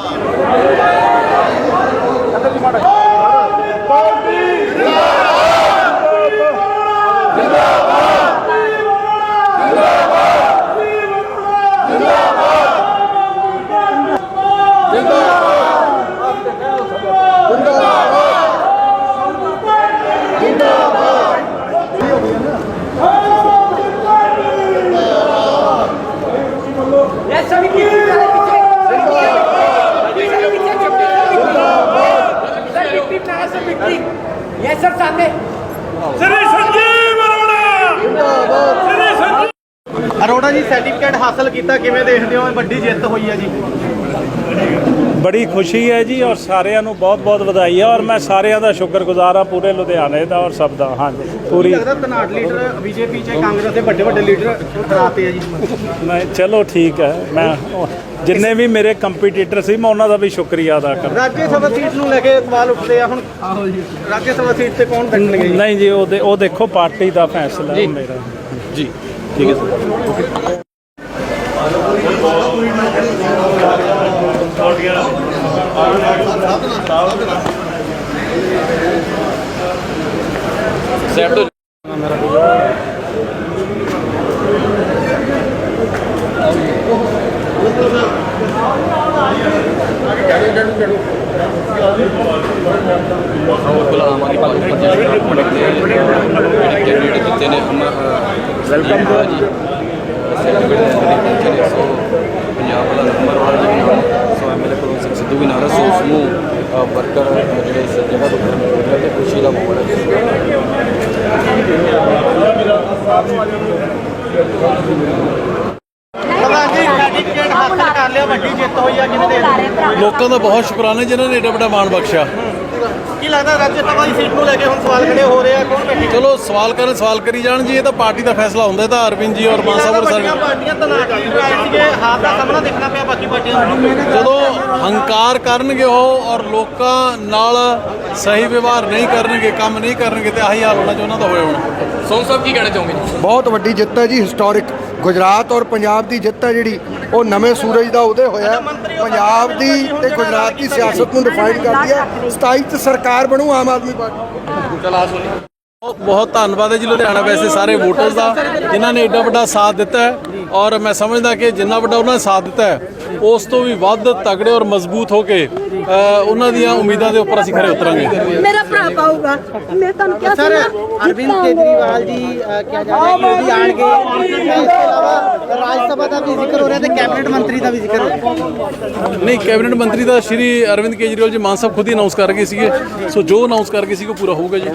Thank you. Yes sir Shri Sanjeev Arora. ਜਿੰਦਾਬਾਦ। Shri Sanjeev. Arora ji certificate ਹਾਸਲ ਕੀਤਾ ਕਿਵੇਂ ਦੇਖਦੇ ਹੋ? ਵੱਡੀ ਜਿੱਤ ਹੋਈ ਹੈ ਜੀ। ਬੜੀ ਖੁਸ਼ੀ ਹੈ ਜੀ ਔਰ ਸਾਰਿਆਂ ਨੂੰ ਬਹੁਤ-ਬਹੁਤ ਵਧਾਈ ਹੈ ਔਰ ਮੈਂ ਸਾਰਿਆਂ ਦਾ ਸ਼ੁਕਰਗੁਜ਼ਾਰ ਹਾਂ ਪੂਰੇ ਲੁਧਿਆਣੇ ਦਾ ਔਰ ਸਭ ਦਾ ਹਾਂਜੀ ਪੂਰੀ ਲੱਗਦਾ ਧਨਾਟ ਲੀਡਰ ਬੀਜੇਪੀ ਚ ਕਾਂਗਰਸ ਦੇ ਵੱਡੇ ਵੱਡੇ ਲੀਡਰ ਹਰਾਤੇ ਆ ਜੀ। ਮੈਂ ਚਲੋ ਠੀਕ ਹੈ ਮੈਂ ਜਿੰਨੇ ਵੀ ਮੇਰੇ ਕੰਪੀਟੀਟਰ ਸੀ ਮੈਂ ਉਹਨਾਂ ਦਾ ਵੀ ਸ਼ੁਕਰੀਆ ਅਦਾ ਕਰਦਾ। ਰਾਜ ਸਭਾ ਸੀਟ ਨੂੰ ਲੈ ਕੇ ਸਵਾਲ ਉੱਠਦੇ ਆ ਹੁਣ। ਆਹੋ ਜੀ। ਰਾਜ ਸਭਾ ਸੀਟ ਤੇ ਕੌਣ ਬੈਠਣਗੇ ਨਹੀਂ ਜੀ ਉਹ ਉਹ ਦੇਖੋ ਪਾਰਟੀ ਦਾ ਫੈਸਲਾ ਹੈ ਮੇਰਾ। ਜੀ ਠੀਕ ਹੈ ਸਰ। ਬਿਲਕੁਲ ਆਮ ਪਾਰਟੀ ਪੰਜਾਬ ਪ੍ਰੋਡਕਟ ਦੇ ਜਿਹੜੇ ਕੈਂਡੀਡੇਟ ਦਿੱਤੇ ਨੇ ਹਮ ਵੈਲਕਮ ਜੀ ਸਰਟੀਫਿਕੇਟ ਦੇ ਪਹੁੰਚੇ ਨੇ ਸੋ ਪੰਜਾਬ ਦਾ ਨੰਬਰ ਵਾਲਾ ਜਿਹੜਾ ਸੋ ਐਮਐਲਏ ਪ੍ਰੋਨ ਸਿੰਘ ਸਿੱਧੂ ਵੀ ਹੈ। ਸੋ ਉਸ ਨੂੰ ਵਰਕਰ ਜਿਹੜੇ ਇਸ ਜਗ੍ਹਾ ਤੋਂ ਕਰਨ ਤੇ ਖੁਸ਼ੀ ਦਾ ਮਾਹੌਲ ਹੋ? ਲੋਕਾਂ ਦਾ ਬਹੁਤ ਸ਼ੁਕਰਾਨਾ ਜਿਨ੍ਹਾਂ ਨੇ ਏਡਾ ਵੱਡਾ ਮਾਣ ਬਖਸ਼ਿਆ ਕੀ ਲੱਗਦਾ ਰਾਜ ਸਭਾ ਦੀ ਸੀਟ ਨੂੰ ਲੈ ਕੇ ਹੁਣ ਸਵਾਲ ਖੜੇ ਹੋ ਰਹੇ ਆ ਕੌਣ ਬੈਠੇ ਚਲੋ ਸਵਾਲ ਕਰਨ ਸਵਾਲ ਕਰੀ ਜਾਣ ਜੀ ਇਹ ਤਾਂ ਪਾਰਟੀ ਦਾ ਫੈਸਲਾ ਹੁੰਦਾ ਇਹ ਤਾਂ ਅਰਵਿੰਦ ਜੀ ਔਰ ਮਾਨ ਸਾਹਿਬ ਔਰ ਵੱਡੀਆਂ ਸਾਰੇ ਪਾਰਟੀਆਂ ਲੀਡਰ ਆਏ ਸੀਗੇ ਹਾਰ ਦਾ ਸਾਹਮਣਾ ਦੇਖਣਾ ਪਿਆ ਬਾਕੀ ਪਾਰਟੀਆਂ ਨੂੰ। ਜਦੋਂ ਹੰਕਾਰ ਕਰਨਗੇ ਉਹ ਔਰ ਲੋਕਾਂ ਨਾਲ ਸਹੀ ਵਿਵਹਾਰ ਨਹੀਂ ਕਰਨਗੇ ਕੰਮ ਨਹੀਂ ਕਰਨਗੇ ਤੇ ਆਹੀ ਹਾਲ ਹੋਣਾ ਜੋ ਉਹਨਾਂ ਦਾ ਹੋਇਆ ਹੋਣਾ। ਸੋਨ ਸਾਹਿਬ ਕੀ ਕਹਿਣਾ ਚਾਹੋਗੇ ਜੀ? ਬਹੁਤ ਵੱਡੀ ਜਿੱਤ ਹੈ ਜੀ ਹਿਸਟੋਰਿਕ ਗੁਜਰਾਤ ਔਰ ਪੰਜਾਬ ਦੀ ਜਿੱਤ ਹੈ ਜਿਹੜੀ ਉਹ ਨਵੇਂ ਸੂਰਜ ਦਾ ਉਦੈ ਹੋਇਆ ਹੈ। ਪੰਜਾਬ ਦੀ ਤੇ ਗੁਜਰਾਤ ਦੀ ਸਿਆਸਤ ਨੂੰ ਡਿਫਾਈਨ ਕਰਦੀ ਹੈ। 27 ਚ ਸਰਕਾਰ ਬਣੂ ਆਮ ਆਦਮੀ ਪਾਰਟੀ। ਬਹੁਤ ਬਹੁਤ ਧੰਨਵਾਦ ਹੈ ਜੀ ਲੁਧਿਆਣਾ ਵੈਸੇ ਸਾਰੇ ਵੋਟਰਸ ਦਾ ਜਿਨ੍ਹਾਂ ਨੇ ਏਡਾ ਵੱਡਾ ਸਾਥ ਦਿੱਤਾ ਹੈ। ਔਰ ਮੈਂ ਸਮਝਦਾ ਕਿ ਜਿੰਨਾ ਵੱਡਾ ਉਹਨਾਂ ਨੇ ਸਾਥ ਦਿੱਤਾ ਹੈ ਉਸ ਤੋਂ ਵੀ ਵੱਧ ਤਗੜੇ ਔਰ ਮਜ਼ਬੂਤ ਹੋ ਕੇ ਉਹਨਾਂ ਦੀਆਂ ਉਮੀਦਾਂ ਦੇ ਉੱਪਰ ਅਸੀਂ ਖਰੇ ਉਤਰਾਂਗੇ। ਮੇਰਾ ਭਰਾ ਪਾਊਗਾ। ਮੈਂ ਤੁਹਾਨੂੰ ਕਿਹਾ ਸੀ ਨਾ ਅਰਵਿੰਦ ਕੇਜਰੀਵਾਲ ਜੀ ਕਿਹਾ ਜਾ ਰਿਹਾ ਕਿ ਉਹ ਵੀ ਆਣਗੇ। ਇਸ ਤੋਂ ਇਲਾਵਾ ਰਾਜ ਸਭਾ ਦਾ ਵੀ ਜ਼ਿਕਰ ਹੋ ਰਿਹਾ ਤੇ ਕੈਬਨਿਟ ਮੰਤਰੀ ਦਾ ਵੀ ਜ਼ਿਕਰ ਹੋ ਰਿਹਾ। ਨਹੀਂ ਕੈਬਨਿਟ ਮੰਤਰੀ ਦਾ ਸ਼੍ਰੀ ਅਰਵਿੰਦ ਕੇਜਰੀਵਾਲ ਜੀ ਮਾਨ ਸਾਹਿਬ ਖੁਦ ਹੀ ਅਨਾਉਂਸ ਕਰ ਗਏ ਸੀਗੇ। ਸੋ ਜੋ ਅਨਾਉਂਸ ਕਰ ਗਏ ਸੀ ਉਹ ਪੂਰਾ ਹੋਊਗਾ ਜੀ।